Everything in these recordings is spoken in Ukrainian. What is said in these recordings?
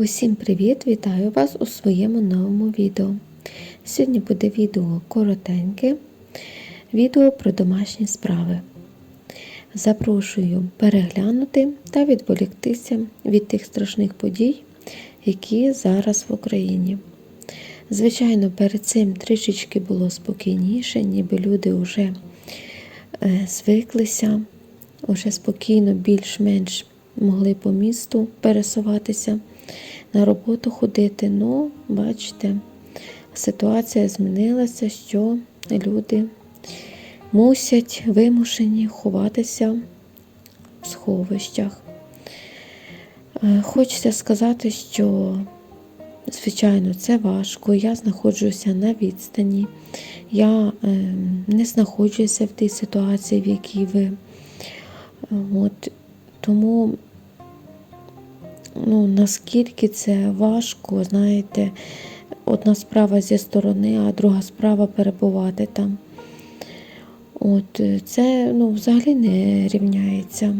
Усім привіт! Вітаю вас у своєму новому відео. Сьогодні буде відео коротеньке, відео про домашні справи. Запрошую переглянути та відволіктися від тих страшних подій, які зараз в Україні. Звичайно, перед цим трішечки було спокійніше, ніби люди вже е, звиклися, вже спокійно, більш-менш могли по місту пересуватися, на роботу ходити. Ну, бачите, ситуація змінилася, що люди мусять вимушені ховатися в сховищах. Е, Хочеться сказати, що, звичайно, це важко. Я знаходжуся на відстані. Я е, не знаходжуся в тій ситуації, в якій ви. От, тому ну, наскільки це важко, знаєте, одна справа зі сторони, а друга справа перебувати там. От, Це ну, взагалі не рівняється.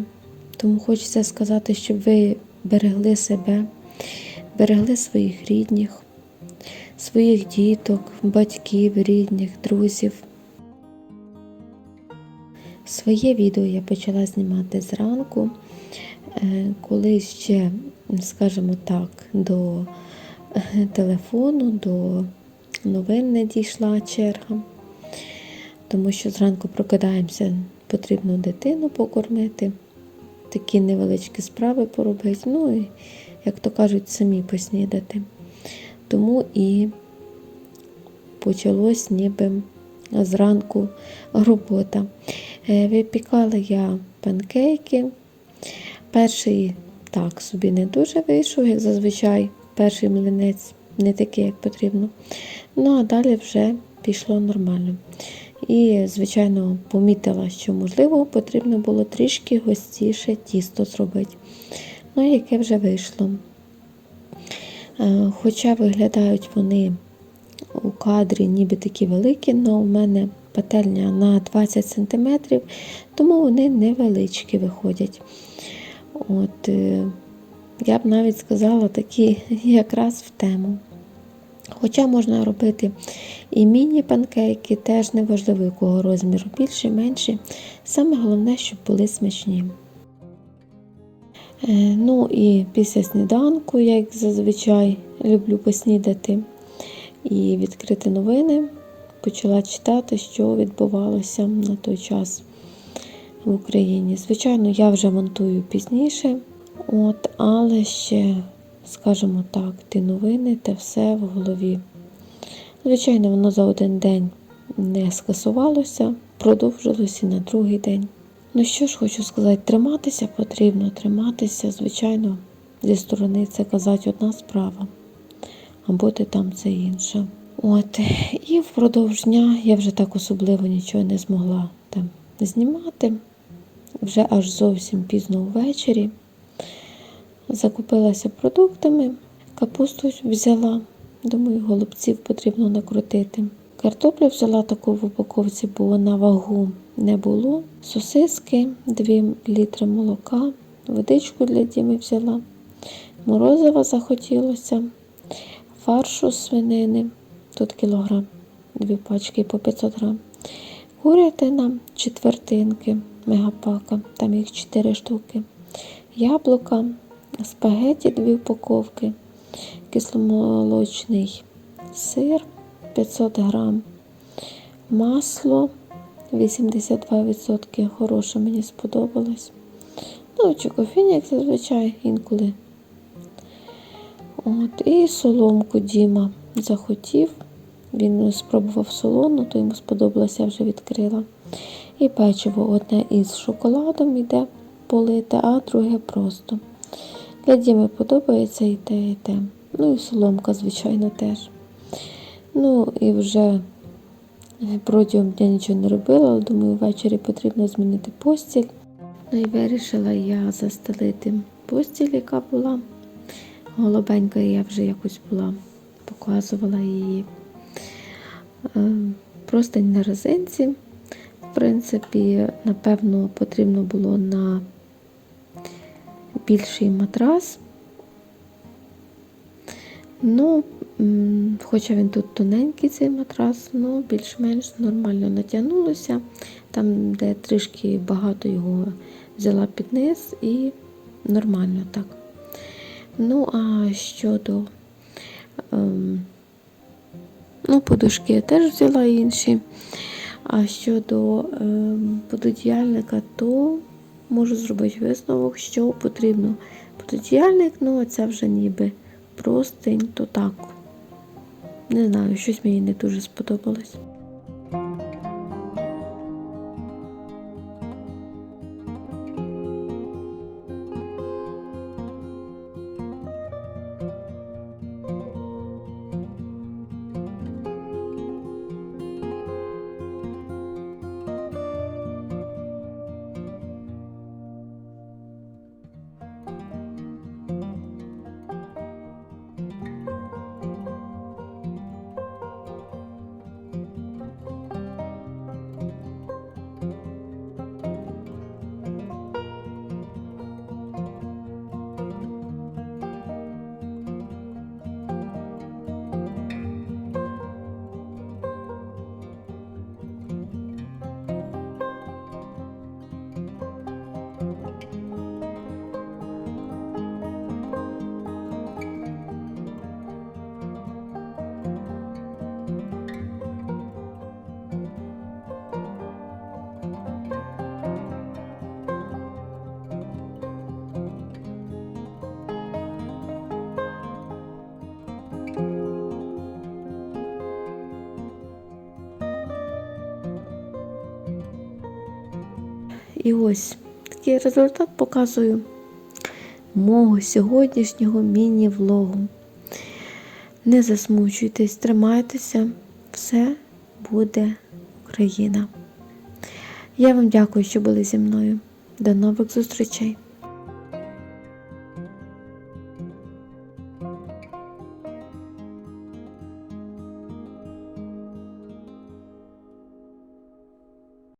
Тому хочеться сказати, щоб ви берегли себе, берегли своїх рідних, своїх діток, батьків, рідних, друзів. Своє відео я почала знімати зранку, е, коли ще, скажімо так, до е, телефону, до новин не дійшла черга, тому що зранку прокидаємося, потрібно дитину покормити, такі невеличкі справи поробити, ну і, як то кажуть, самі поснідати. Тому і почалось ніби зранку робота. Е, Випікала я панкейки. Перший так собі не дуже вийшов, як зазвичай, перший млинець не такий, як потрібно. Ну, а далі вже пішло нормально. І, звичайно, помітила, що, можливо, потрібно було трішки густіше тісто зробити. Ну, яке вже вийшло. Е, Хоча виглядають вони у кадрі ніби такі великі, але у мене пательня на 20 см, тому вони невеличкі виходять. От, е, Я б навіть сказала, такі якраз в тему. Хоча можна робити і міні-панкейки, теж неважливо, якого розміру, більше, менше. Саме головне, щоб були смачні. Е, Ну і після сніданку, як зазвичай, люблю поснідати і відкрити новини. Почала читати, що відбувалося на той час в Україні. Звичайно, я вже монтую пізніше, от, але ще, скажімо так, ті новини та все в голові. Звичайно, воно за один день не скасувалося, продовжилося на другий день. Ну що ж, хочу сказати, триматися потрібно, триматися, звичайно, зі сторони це казати одна справа, а бути там це інша. От, і впродовж дня я вже так особливо нічого не змогла там знімати. Вже аж зовсім пізно ввечері. Закупилася продуктами, капусту взяла, думаю, голубців потрібно накрутити. Картоплю взяла таку в упаковці, бо на вагу не було. Сосиски, 2 літри молока, водичку для Діми взяла. Морозива захотілося, фаршу з свинини, тут кілограм, дві пачки по 500 грам. Курятина, четвертинки, мегапака, там їх 4 штуки. Яблука, спагеті, дві упаковки, кисломолочний сир 500 грам, масло 82%, хороше мені сподобалось. Ну, чи кофійня, як зазвичай, інколи. От, І соломку Діма захотів. Він спробував солону, то йому сподобалося, я вже відкрила. І печиво одне із шоколадом йде полите, а друге просто. Для Діми подобається і те, і те. Ну і соломка, звичайно, теж. Ну і вже протягом дня нічого не робила, але думаю, ввечері потрібно змінити постіль. Ну і вирішила я застелити постіль, яка була. Голубенька я вже якось була, показувала її. Простень на резинці. В принципі, напевно, потрібно було на більший матрас. Ну, хоча він тут тоненький цей матрас, ну більш-менш нормально натягнулося. Там, де трішки багато його взяла під низ і нормально так. Ну, а щодо ем, ну, подушки я теж взяла інші. А щодо ем, пододіяльника, то можу зробити висновок, що потрібно пододіяльник, ну а це вже ніби простень, то так. Не знаю, щось мені не дуже сподобалось. І ось такий результат показую мого сьогоднішнього міні-влогу. Не засмучуйтесь, тримайтеся, все буде Україна. Я вам дякую, що були зі мною. До нових зустрічей!